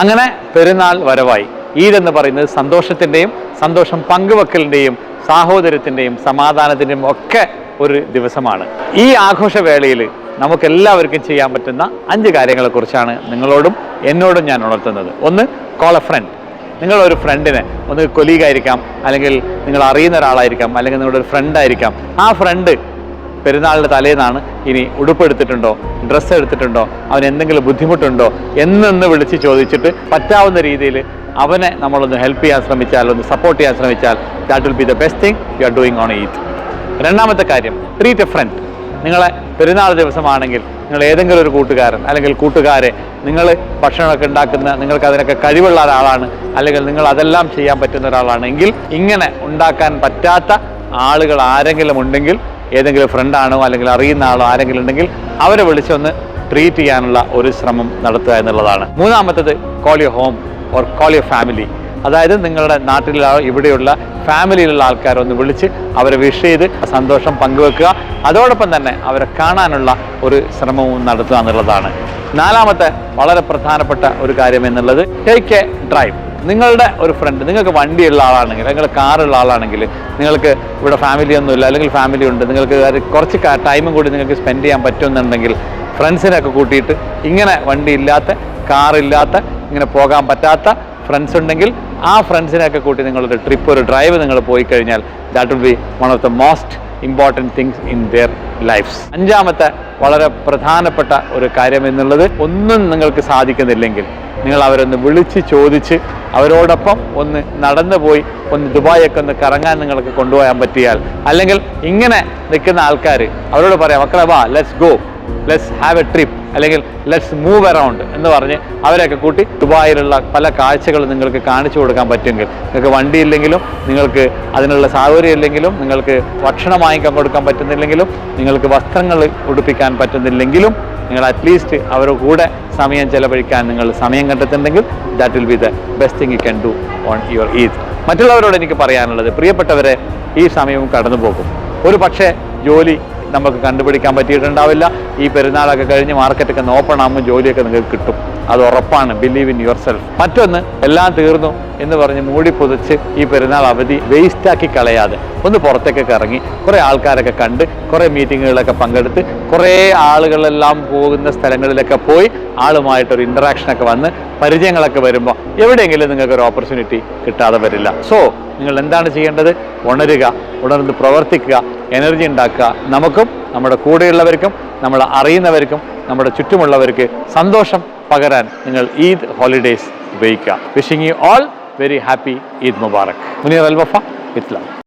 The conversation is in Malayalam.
അങ്ങനെ പെരുന്നാൾ വരവായി. ഈദ് എന്ന് പറയുന്നത് സന്തോഷത്തിന്റെയും സന്തോഷം പങ്കുവെക്കലിന്റെയും സാഹോദര്യത്തിന്റെയും സമാധാനത്തിന്റെയും ഒക്കെ ഒരു ദിവസമാണ്. ഈ ആഘോഷവേളയിൽ നമുക്കെല്ലാവർക്കും ചെയ്യാൻ പറ്റുന്ന അഞ്ച് കാര്യങ്ങളെക്കുറിച്ചാണ് നിങ്ങളോടും എന്നോടും ഞാൻ ഉണർത്തുന്നത്. ഒന്ന് കോൾ എ ഫ്രണ്ട് നിങ്ങളൊരു ഫ്രണ്ടിനെ ഒന്ന് കൊലീഗായിരിക്കാം അല്ലെങ്കിൽ നിങ്ങൾ അറിയുന്ന ഒരാളായിരിക്കാം അല്ലെങ്കിൽ നിങ്ങളുടെ ഒരു ഫ്രണ്ടായിരിക്കാം ആ ഫ്രണ്ട് പെരുന്നാളിന്റെ തലേന്നാണ് ഇനി ഉടുപ്പെടുത്തിട്ടുണ്ടോ ഡ്രസ്സ് എടുത്തിട്ടുണ്ടോ അവന് എന്തെങ്കിലും ബുദ്ധിമുട്ടുണ്ടോ എന്നൊന്ന് വിളിച്ച് ചോദിച്ചിട്ട് പറ്റാവുന്ന രീതിയിൽ അവനെ നമ്മളൊന്ന് ഹെൽപ്പ് ചെയ്യാൻ ശ്രമിച്ചാൽ ഒന്ന് സപ്പോർട്ട് ചെയ്യാൻ ശ്രമിച്ചാൽ that will be the best thing you are doing on Eid രണ്ടാമത്തെ കാര്യം ട്രീറ്റ് എ ഫ്രണ്ട് നിങ്ങളെ പെരുന്നാൾ ദിവസമാണെങ്കിൽ നിങ്ങൾ ഏതെങ്കിലും ഒരു കൂട്ടുകാരൻ അല്ലെങ്കിൽ കൂട്ടുകാരെ നിങ്ങൾ ഭക്ഷണമൊക്കെ ഉണ്ടാക്കുന്ന നിങ്ങൾക്ക് അതിനൊക്കെ കഴിവുള്ള ഒരാളാണ് അല്ലെങ്കിൽ നിങ്ങൾ അതെല്ലാം ചെയ്യാൻ പറ്റുന്ന ഒരാളാണെങ്കിൽ ഇങ്ങനെ ഉണ്ടാക്കാൻ പറ്റാത്ത ആളുകൾ ആരെങ്കിലും ഉണ്ടെങ്കിൽ ഏതെങ്കിലും ഫ്രണ്ടാണോ അല്ലെങ്കിൽ അറിയുന്ന ആളോ ആരെങ്കിലും ഉണ്ടെങ്കിൽ അവരെ വിളിച്ചൊന്ന് ട്രീറ്റ് ചെയ്യാനുള്ള ഒരു ശ്രമം നടത്തുക എന്നുള്ളതാണ്. മൂന്നാമത്തത് call you home or call you family അതായത് നിങ്ങളുടെ നാട്ടിലുള്ള ഇവിടെയുള്ള ഫാമിലിയിലുള്ള ആൾക്കാരെ ഒന്ന് വിളിച്ച് അവരെ വിഷ് ചെയ്ത് സന്തോഷം പങ്കുവെക്കുക. അതോടൊപ്പം തന്നെ അവരെ കാണാനുള്ള ഒരു ശ്രമവും നടത്തുക എന്നുള്ളതാണ്. നാലാമത്തെ വളരെ പ്രധാനപ്പെട്ട ഒരു കാര്യം എന്നുള്ളത് ടേക്ക് എ ഡ്രൈവ് നിങ്ങളുടെ ഒരു ഫ്രണ്ട് നിങ്ങൾക്ക് വണ്ടിയുള്ള ആളാണെങ്കിൽ നിങ്ങൾ കാറുള്ള ആളാണെങ്കിൽ നിങ്ങൾക്ക് ഇവിടെ ഫാമിലി ഒന്നുമില്ല അല്ലെങ്കിൽ ഫാമിലി ഉണ്ട് നിങ്ങൾക്ക് കുറച്ച് ടൈമും കൂടി നിങ്ങൾക്ക് സ്പെൻഡ് ചെയ്യാൻ പറ്റുമെന്നുണ്ടെങ്കിൽ ഫ്രണ്ട്സിനെയൊക്കെ കൂട്ടിയിട്ട് ഇങ്ങനെ വണ്ടി ഇല്ലാത്ത കാറില്ലാത്ത ഇങ്ങനെ പോകാൻ പറ്റാത്ത ഫ്രണ്ട്സ് ഉണ്ടെങ്കിൽ ആ ഫ്രണ്ട്സിനെയൊക്കെ കൂട്ടി നിങ്ങളൊരു ട്രിപ്പ് ഒരു ഡ്രൈവ് നിങ്ങൾ പോയി കഴിഞ്ഞാൽ that will be one of the most important things in their lives അഞ്ചാമത്തെ വളരെ പ്രധാനപ്പെട്ട ഒരു കാര്യം എന്നുള്ളത് ഒന്നും നിങ്ങൾക്ക് സാധിക്കുന്നില്ലെങ്കിൽ നിങ്ങൾ അവരൊന്ന് വിളിച്ച് ചോദിച്ച് അവരോടൊപ്പം ഒന്ന് നടന്നു പോയി ഒന്ന് ദുബായൊക്കെ ഒന്ന് കറങ്ങാൻ നിങ്ങൾക്ക് കൊണ്ടുപോകാൻ പറ്റിയാൽ. അല്ലെങ്കിൽ ഇങ്ങനെ നിൽക്കുന്ന ആൾക്കാർ അവരോട് പറയാം മക്കളെ വാ let's go let's have a trip അല്ലെങ്കിൽ ലെറ്റ്സ് മൂവ് അറൗണ്ട് എന്ന് പറഞ്ഞ് അവരെയൊക്കെ കൂട്ടി ദുബായിലുള്ള പല കാഴ്ചകളും നിങ്ങൾക്ക് കാണിച്ചു കൊടുക്കാൻ പറ്റുമെങ്കിൽ. നിങ്ങൾക്ക് വണ്ടിയില്ലെങ്കിലും നിങ്ങൾക്ക് അതിനുള്ള സൗകര്യം ഇല്ലെങ്കിലും നിങ്ങൾക്ക് ഭക്ഷണം വാങ്ങിക്കാൻ കൊടുക്കാൻ പറ്റുന്നില്ലെങ്കിലും നിങ്ങൾക്ക് വസ്ത്രങ്ങൾ ഉടുപ്പിക്കാൻ പറ്റുന്നില്ലെങ്കിലും നിങ്ങൾ അറ്റ്ലീസ്റ്റ് അവരുടെ കൂടെ സമയം ചെലവഴിക്കാൻ നിങ്ങൾ സമയം കണ്ടെത്തുന്നുണ്ടെങ്കിൽ that will be the best thing you can do on your Eid മറ്റുള്ളവരോട് എനിക്ക് പറയാനുള്ളത് പ്രിയപ്പെട്ടവരെ ഈ സമയവും കടന്നു പോകും ഒരു പക്ഷേ ജോലി നമുക്ക് കണ്ടുപിടിക്കാൻ പറ്റിയിട്ടുണ്ടാവില്ല. ഈ പെരുന്നാളൊക്കെ കഴിഞ്ഞ് മാർക്കറ്റൊക്കെ ഓപ്പൺ ആകുമ്പോൾ ജോലിയൊക്കെ നിങ്ങൾക്ക് കിട്ടും. അത് ഉറപ്പാണ്. ബിലീവ് ഇൻ യുവർ സെൽഫ് മറ്റൊന്ന് എല്ലാം തീർന്നു എന്ന് പറഞ്ഞ് മൂടി പൊതിച്ച് ഈ പെരുന്നാൾ അവധി വേസ്റ്റാക്കി കളയാതെ ഒന്ന് പുറത്തേക്കൊക്കെ ഇറങ്ങി കുറേ ആൾക്കാരൊക്കെ കണ്ട് കുറേ മീറ്റിങ്ങുകളിലൊക്കെ പങ്കെടുത്ത് കുറേ ആളുകളെല്ലാം പോകുന്ന സ്ഥലങ്ങളിലൊക്കെ പോയി ആളുമായിട്ടൊരു ഇന്ററാക്ഷനൊക്കെ വന്ന് പരിചയങ്ങളൊക്കെ വരുമ്പോൾ എവിടെയെങ്കിലും നിങ്ങൾക്ക് ഒരു ഓപ്പർച്യൂണിറ്റി കിട്ടാതെ വരില്ല. സോ നിങ്ങൾ എന്താണ് ചെയ്യേണ്ടത്? ഉണരുക ഉണർന്ന് പ്രവർത്തിക്കുക. എനർജി ഉണ്ടാക്കുക. നമുക്കും നമ്മുടെ കൂടെയുള്ളവർക്കും നമ്മൾ അറിയുന്നവർക്കും നമ്മുടെ ചുറ്റുമുള്ളവർക്ക് സന്തോഷം പകരാൻ നിങ്ങൾ ഈദ് ഹോളിഡേയ്സ് ഉപയോഗിക്കുക. Wishing you all very happy Eid Mubarak. Muneer Al Wafa love